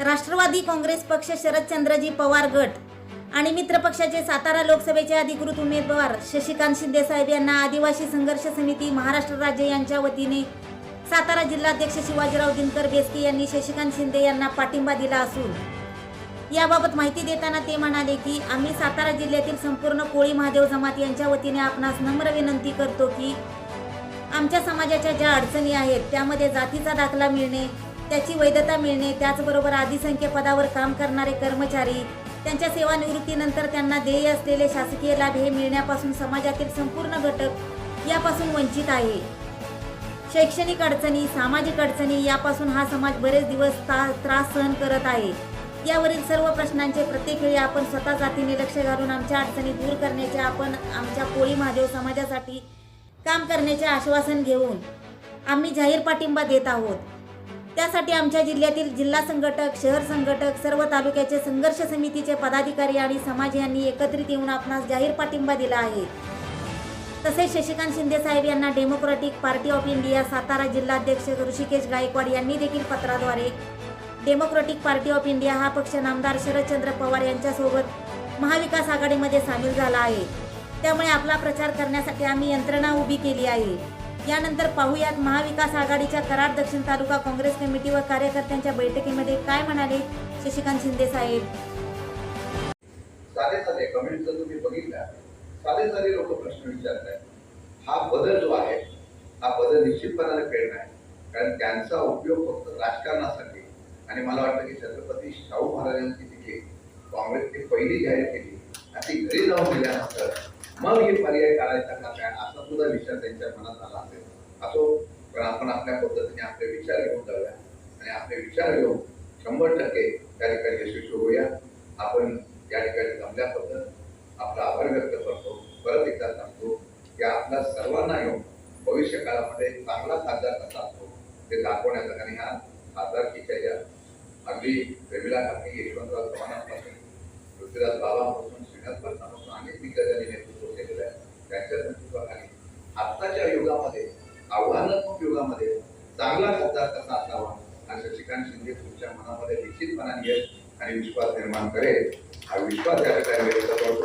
राष्ट्रवादी काँग्रेस पक्ष शरदचंद्रजी पवार गट आणि मित्रपक्षाचे सातारा लोकसभेचे अधिकृत उमेदवार शशिकांत शिंदे साहेब यांना आदिवासी संघर्ष समिती महाराष्ट्र राज्य यांच्या वतीने सातारा जिल्हाध्यक्ष शिवाजीराव दिनकर बेस्के यांनी शशिकांत शिंदे यांना पाठिंबा दिला असून याबाबत माहिती देताना ते म्हणाले की आम्ही सातारा जिल्ह्यातील संपूर्ण कोळी महादेव जमात यांच्या वतीने आपणास नम्र विनंती करतो की आमच्या समाजाच्या ज्या अडचणी आहेत त्यामध्ये जातीचा दाखला मिळणे त्याची वैधता मिळणे त्याचबरोबर आदिसंख्य पदावर काम करणारे कर्मचारी त्यांच्या सेवानिवृत्तीनंतर त्यांना देय असलेले शासकीय लाभ हे मिळण्यापासून समाजातील संपूर्ण घटक यापासून वंचित आहे. शैक्षणिक अडचणी सामाजिक अडचणी यापासून हा समाज बरेच दिवस ता त्रास सहन करत आहे. यावरील सर्व प्रश्नांचे प्रत्येक वेळी आपण स्वतः जातीने लक्ष घालून आमच्या अडचणी दूर करण्याचे आपण आमच्या कोळी महादेव समाजासाठी काम करण्याचे आश्वासन घेऊन आम्ही जाहीर पाठिंबा देत आहोत. त्यासाठी आमच्या जिल्ह्यातील जिल्हा संघटक शहर संघटक सर्व तालुक्याचे संघर्ष समितीचे पदाधिकारी आणि समाज यांनी एकत्रित येऊन आपणास जाहीर पाठिंबा दिला आहे. तसेच शशिकांत शिंदे साहेब यांना Democratic Party of India Satara जिल्हाध्यक्ष ऋषिकेश गायकवाड यांनी देखील पत्राद्वारे डेमोक्रॅटिक पार्टी ऑफ इंडिया हा पक्ष नामदार शरदचंद्र पवार यांच्यासोबत महाविकास आघाडीमध्ये सामील झाला आहे. त्यामुळे आपला प्रचार करण्यासाठी आम्ही यंत्रणा उभी केली आहे. यानंतर पाहूयात महाविकास आघाडीच्या कराड दक्षिण तालुका काँग्रेस कमिटी व कार्यकर्त्यांच्या बैठकीमध्ये काय म्हणाले शशिकांत शिंदे साहेब? साधे साधे कमेंट जर तुम्ही बघितल्या साधे साधे लोक प्रश्न विचारतात हा बदल जो आहे हा बदल निश्चितपणाने प्रेरणा आहे. कारण त्यांचा उपयोग फक्त राजकारणासाठी आणि मला वाटतं की छत्रपती शाहू महाराजांची तिथे काँग्रेसने पहिली जाहीर केली आणि ती घरी जाऊन दिल्यानंतर मग हे पर्याय काढायचा का काय सुद्धा विचार त्यांच्या मनात आला असेल. असो पण आपण आपल्या पद्धतीने आपले विचार घेऊन जाऊया. आणि आपले विचार घेऊन शंभर टक्के त्या ठिकाणी यशस्वी होऊया. आपण या ठिकाणी जमल्याबद्दल आपला आभार व्यक्त करतो. परत एकदा सांगतो की आपला सर्वांना येऊन भविष्य काळामध्ये चांगला खासदार कसा असतो ते दाखवण्याचा आणि ह्या खासदारकीच्या या. अगदी प्रेमिला काकी यशवंतराव चव्हाणांपासून पृथ्वीराज बाबांपासून श्रीनाथ भटनापासून अनेक दिग्गजांनी नेतृत्व केलेलं आहे त्यांच्या नेतृत्वाखाली आत्ताच्या युगामध्ये आव्हानात्मक युगामध्ये चांगला खासदार कसा असावा आणि शशिकांत शिंदे तुमच्या मनामध्ये निश्चितपणाने येईल आणि विश्वास निर्माण करेल. हा विश्वास या ठिकाणी व्यक्त करतो.